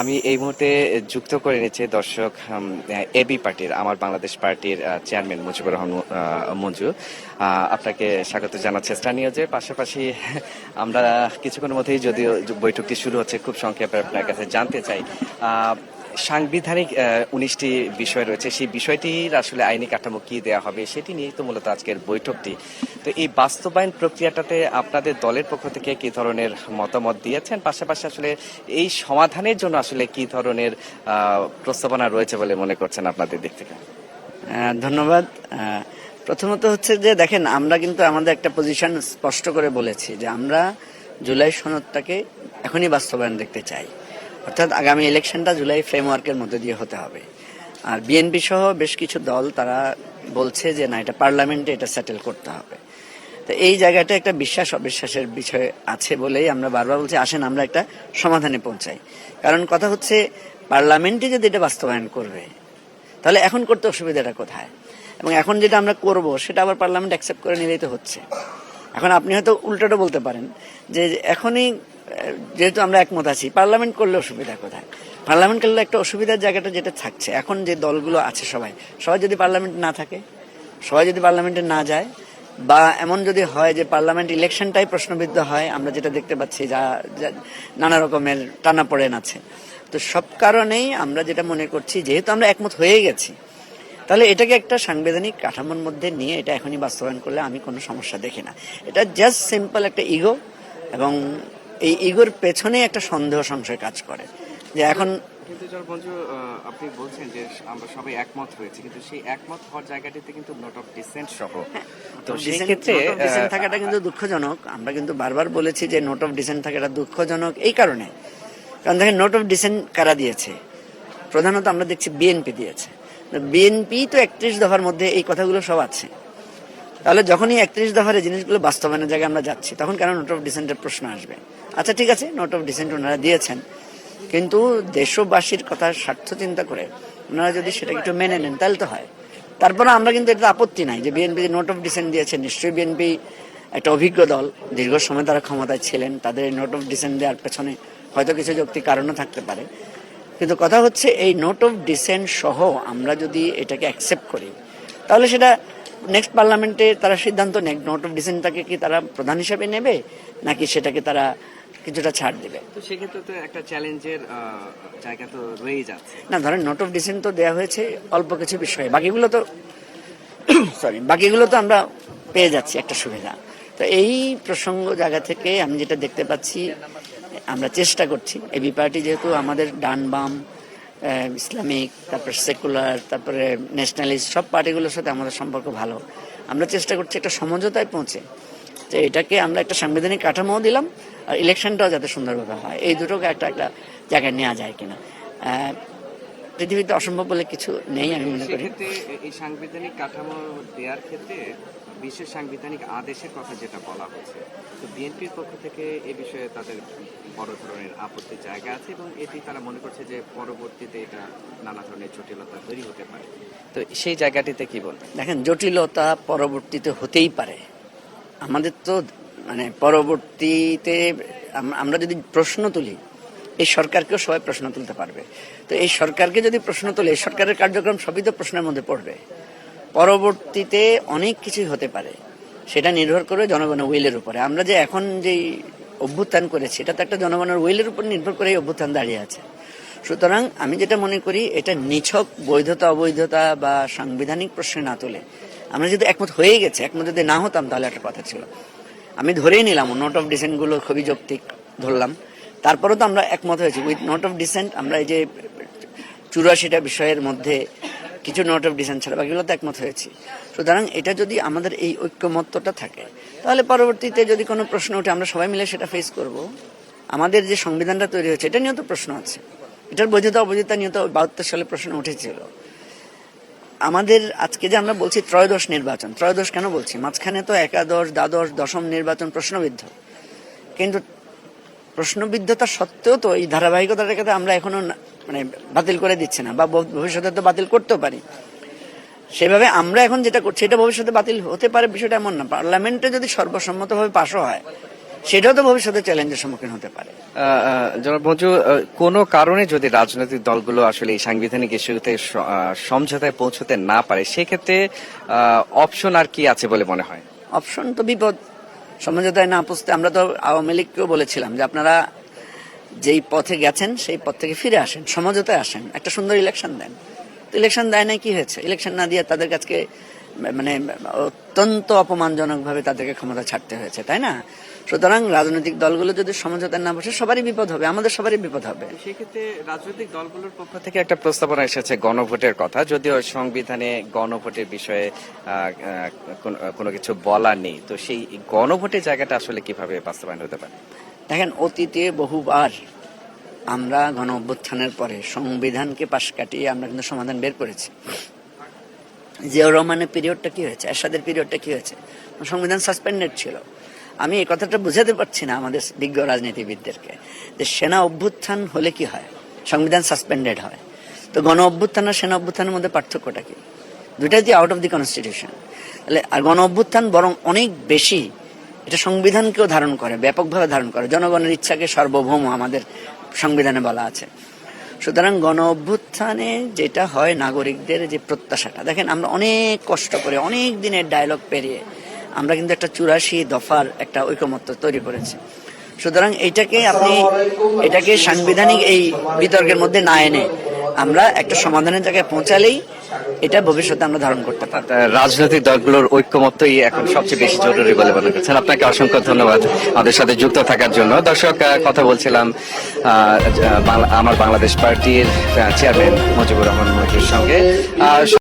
আমি এই মুহূর্তে যুক্ত করে নিচ্ছে দর্শক এবি পার্টির, আমার বাংলাদেশ পার্টির চেয়ারম্যান মুজিবুর রহমান মঞ্জু। আপনাকে স্বাগত জানাচ্ছে স্থানীয় যে পাশাপাশি আমরা কিছুক্ষণের মধ্যেই যদিও বৈঠকটি শুরু হচ্ছে, খুব সংক্ষেপে আপনার কাছে জানতে চাই। সাংবিধানিক উনিশটি বিষয় রয়েছে। সেই বিষয়টির আসলে আইনি কাঠামো কি দেওয়া হবে সেটি নিয়েই তো মূলত আজকের বৈঠকটি। তো এই বাস্তবায়ন প্রক্রিয়াটাতে আপনাদের দলের পক্ষ থেকে কি ধরনের মতামত দিয়েছেন? পাশাপাশি আসলে এই সমাধানের জন্য আসলে কি ধরনের প্রস্তাবনা রয়েছে বলে মনে করছেন আপনাদের দিক থেকে? ধন্যবাদ। প্রথমত হচ্ছে যে, দেখেন, আমরা কিন্তু আমাদের একটা পজিশন স্পষ্ট করে বলেছি যে, আমরা জুলাই সনদটাকে এখনই বাস্তবায়ন দেখতে চাই। অর্থাৎ আগামী ইলেকশনটা জুলাই ফ্রেমওয়ার্কের মধ্যে দিয়ে হতে হবে। আর বিএনপি সহ বেশ কিছু দল তারা বলছে যে, না, এটা পার্লামেন্টে এটা সেটেল করতে হবে। তো এই জায়গাটা একটা বিশ্বাস অবিশ্বাসের বিষয় আছে বলেই আমরা বারবার বলছি, আসেন, আমরা একটা সমাধানে পৌঁছাই। কারণ কথা হচ্ছে পার্লামেন্টে যদি এটা বাস্তবায়ন করবে, তাহলে এখন করতে অসুবিধাটা কোথায়? এবং এখন যেটা আমরা করব, সেটা আবার পার্লামেন্ট অ্যাকসেপ্ট করে নিলেই তো হচ্ছে। এখন আপনি হয়তো উল্টোটা বলতে পারেন যে, এখনই যেহেতু আমরা একমত আছি, পার্লামেন্ট করলে অসুবিধা কোথায়? পার্লামেন্ট করলে একটা অসুবিধার জায়গাটা যেটা থাকছে, এখন যে দলগুলো আছে সবাই সবাই যদি পার্লামেন্ট না থাকে, সবাই যদি পার্লামেন্টে না যায়, বা এমন যদি হয় যে পার্লামেন্ট ইলেকশনটাই প্রশ্নবিদ্ধ হয়, আমরা যেটা দেখতে পাচ্ছি যা নানা রকমের টানা পড়েন আছে। তো সব কারণেই আমরা যেটা মনে করছি, যেহেতু আমরা একমত হয়ে গেছি, তাহলে এটাকে একটা সাংবিধানিক কাঠামোর মধ্যে নিয়ে এটা এখনই বাস্তবায়ন করলে আমি কোনো সমস্যা দেখি না। এটা জাস্ট সিম্পল একটা ইগো এবং এই ইগোর পেছনে একটা সন্দেহ সংশয় কাজ করে। যে এখন আপনি বলছেন যে আমরা সবাই একমত হয়েছে কিন্তু সেই একমত হওয়ার জায়গাটিতে কিন্তু নোট অফ ডিসেন্ট সহ। তো সেই ডিসেন্ট- ক্ষেত্রে ডিসেন্ট থাকাটা কিন্তু দুঃখজনক। আমরা কিন্তু বারবার বলেছি যে নোট অফ ডিসেন্ট থাকাটা দুঃখজনক এই কারণে। কারণ দেখেন নোট অফ ডিসেন্ট কারা দিয়েছে? প্রধানত আমরা দেখছি বিএনপি দিয়েছে। বিএনপি তো একত্রিশ দফার মধ্যে এই কথাগুলো সব আছে। তাহলে যখনই একত্রিশ দফার জিনিসগুলো বাস্তবায়নের জায়গায় আমরা যাচ্ছি, তখন কেন নোট অফ ডিসেন্টের প্রশ্ন আসবে? আচ্ছা ঠিক আছে নোট অফ ডিসেন্ট ওনারা দিয়েছেন। কিন্তু দেশবাসীর কথা স্বার্থ চিন্তা করে ওনারা যদি সেটা একটু মেনে নেন, তাহলে তো হয়। তারপরে আমরা কিন্তু এটা আপত্তি নাই যে বিএনপি নোট অফ ডিসেন্ট দিয়েছে, নিশ্চয়ই বিএনপি একটা অভিজ্ঞ দল, দীর্ঘ সময় তারা ক্ষমতায় ছিলেন, তাদের এই নোট অফ ডিসেন্ট দেওয়ার পেছনে হয়তো কিছু যৌক্তিক কারণও থাকতে পারে। কিন্তু কথা হচ্ছে, এই নোট অফ ডিসেন্ট সহ আমরা যদি এটাকে অ্যাকসেপ্ট করি, তাহলে সেটা নেক্সট পার্লামেন্টে তারা সিদ্ধান্ত নেক নোট অফ ডিসেন্টটাকে কি তারা প্রধান হিসাবে নেবে নাকি সেটাকে তারা কিছুটা ছাড় দেবে। তো সেক্ষেত্রে তো একটা চ্যালেঞ্জের জায়গা তো রয়েই যাচ্ছে। না ধরেন নোট অফ ডিসেন্ট তো দেওয়া হয়েছে অল্প কিছু বিষয়ে। বাকিগুলো তো সরি বাকিগুলো তো আমরা পেয়ে যাচ্ছি একটা সুবিধা। তো এই প্রসঙ্গ জায়গা থেকে আমি যেটা দেখতে পাচ্ছি আমরা চেষ্টা করছি। এবি পার্টি যেহেতু আমাদের ডান বাম ইসলামিক, তারপর সেকুলার, তারপরে ন্যাশনালিস্ট সব পার্টিগুলোর সাথে আমাদের সম্পর্ক ভালো। আমরা চেষ্টা করছি একটা সমঝোতায় পৌঁছে। যে এটাকে আমরা একটা সাংবিধানিক কাঠামো দিলাম, আর ইলেকশনটাও যাতে সুন্দরভাবে হয়। এই দুটোকে একটা একটা জায়গায় নেওয়া যায় কিনা। পৃথিবীতে অসম্ভব বলে কিছু নেই, আমি মনে করি। এই সাংবিধানিক কাঠামো দেওয়ার ক্ষেত্রে বিশেষ সাংবিধানিক আদেশের কথা যেটা বলা হচ্ছে তো বিএনপির পক্ষ থেকে এ বিষয়ে তাদের বড় ধরনের আপত্তির জায়গা আছে এবং এটি তারা মনে করছে যে পরবর্তীতে এটা নানা ধরনের জটিলতা তৈরি হতে পারে। তো সেই জায়গাটিতে কি বলবেন? দেখেন জটিলতা পরবর্তীতে হতেই পারে। আমাদের তো মানে পরবর্তীতে আমরা যদি প্রশ্ন তুলি এই সরকারকেও সবাই প্রশ্ন তুলতে পারবে। তো এই সরকারকে যদি প্রশ্ন তোলে এই সরকারের কার্যক্রম সবই তো প্রশ্নের মধ্যে পড়বে। পরবর্তীতে অনেক কিছুই হতে পারে। সেটা নির্ভর করে জনগণের উইলের উপরে। আমরা যে এখন যেই অভ্যুত্থান করেছি এটা তো একটা জনগণের উইলের উপর নির্ভর করে এই অভ্যুত্থান দাঁড়িয়ে আছে। সুতরাং আমি যেটা মনে করি, এটা নিছক বৈধতা, অবৈধতা বা সাংবিধানিক প্রশ্নে না তুলে। আমরা যদি একমত হয়ে গেছে, একমত যদি না হতাম তাহলে একটা কথা ছিল। আমি ধরেই নিলাম নোট অফ ডিসেন্টগুলো খুবই যৌক্তিক ধরলাম। তারপরেও তো আমরা একমত হয়েছি। উইথ নোট অফ ডিসেন্ট আমরা এই যে চুরাশিটা বিষয়ের মধ্যে কিছু নোট অফ ডিসেন্ট ছাড়া বাকিগুলো তো একমত হয়েছি। সুতরাং এটা যদি আমাদের এই ঐক্যমত্যটা থাকে, তাহলে পরবর্তীতে যদি কোনো প্রশ্ন ওঠে, আমরা সবাই মিলে সেটা ফেস করব। আমাদের যে সংবিধানটা তৈরি হয়েছে, এটা নিয়েও তো প্রশ্ন আছে। এটার বৈধতা, অবৈধতা নিয়ে তো বাহাত্তর সালে প্রশ্ন উঠেছিল। আমাদের আজকে যে আমরা বলছি ত্রয়োদশ নির্বাচন, ত্রয়োদশ কেন বলছি? মাঝখানে তো একাদশ, দ্বাদশ, দশম নির্বাচন প্রশ্নবিদ্ধ। কিন্তু প্রশ্নবিদ্ধতা সত্ত্বেও তো এই ধারাবাহিকতাটাকে আমরা এখনও মানে বাতিল করে দিচ্ছে না বা ভবিষ্যতে তো বাতিল করতেও পারি। সেভাবে আমরা এখন যেটা করছি এটা ভবিষ্যতে বাতিল হতে পারে বিষয়টা এমন না। পার্লামেন্টে যদি সর্বসম্মতভাবে পাশও হয় সেটাও তো ভবিষ্যতে চ্যালেঞ্জের সম্মুখীন হতে পারে। জনাব মঞ্জু কোনো কারণে যদি রাজনৈতিক দলগুলো আসলে এই সাংবিধানিক ইস্যুতে সমঝোতায় পৌঁছতে না পারে সেক্ষেত্রে অপশন আর কি আছে বলে মনে হয়? অপশন তো বিপদ। সমঝোতায় না পুষতে আমরা তো আওয়ামী লীগকেও বলেছিলাম যে আপনারা যেই পথে গেছেন, সেই পথ থেকে ফিরে আসেন, সমঝোতায় আসেন, একটা সুন্দর ইলেকশন দেন। তো ইলেকশন দেয় নাই, কি হয়েছে? ইলেকশন না দিয়ে তাদের কাছে মানে অত্যন্ত অপমানজনকভাবে তাদেরকে ক্ষমতা ছাড়তে হয়েছে, তাই না? সুতরাং রাজনৈতিক দলগুলো যদি সমঝোতায় না বসে, সবারই বিপদ হবে, আমাদের সবারই বিপদ হবে। সেক্ষেত্রে রাজনৈতিক দলগুলোর পক্ষ থেকে একটা প্রস্তাবনা এসেছে গণভোটের কথা, যদিও সংবিধানে গণভোটের বিষয়ে কোনো কিছু বলা নেই। তো সেই গণভোটের জায়গাটা আসলে কীভাবে বাস্তবায়ন হতে পারে? দেখেন অতীতে বহুবার আমরা গণ অভ্যুত্থানের পরে সংবিধানকে পাশ কাটিয়ে আমরা কিন্তু সমাধান বের করেছি। জিয়াউর রহমানের পিরিয়ডটা কি হয়েছে? এরশাদের পিরিয়ডটা কি হয়েছে? সংবিধান সাসপেন্ডেড ছিল। আমি এই কথাটা বুঝাতে পারছি না আমাদের বিজ্ঞ রাজনীতিবিদদেরকে যে সেনা অভ্যুত্থান হলে কি হয়? সংবিধান সাসপেন্ডেড হয়। তো গণ অভ্যুত্থান আর সেনা অভ্যুত্থানের মধ্যে পার্থক্যটা কি? দুইটাই যে আউট অফ দি কনস্টিটিউশন তাহলে আর গণ অভ্যুত্থান বরং অনেক বেশি এটা সংবিধানকেও ধারণ করে, ব্যাপকভাবে ধারণ করে। জনগণের ইচ্ছাকে সার্বভৌম আমাদের সংবিধানে বলা আছে। সুতরাং গণ অভ্যুত্থানে যেটা হয় নাগরিকদের যে প্রত্যাশাটা। দেখেন, আমরা অনেক কষ্ট করে, অনেক দিনের ডায়লগ পেরিয়ে আমরা কিন্তু একটা চুরাশি দফার একটা ঐকমত্য তৈরি করেছি। সুতরাং এটাকে আপনি, এটাকে সাংবিধানিক এই বিতর্কের মধ্যে না এনে আমরা একটা সমাধানের জায়গায় পৌঁছালেই এটা ভবিষ্যতে আমরা ধারণ করতে পারি রাজনৈতিক দলগুলোর ঐক্যমত্যই এখন সবচেয়ে বেশি জরুরি বলে মনে করছেন। আপনাকে অসংখ্য ধন্যবাদ আমাদের সাথে যুক্ত থাকার জন্য। দর্শক কথা বলছিলাম আমার বাংলাদেশ পার্টির চেয়ারম্যান মুজিবুর রহমান মজুর সঙ্গে।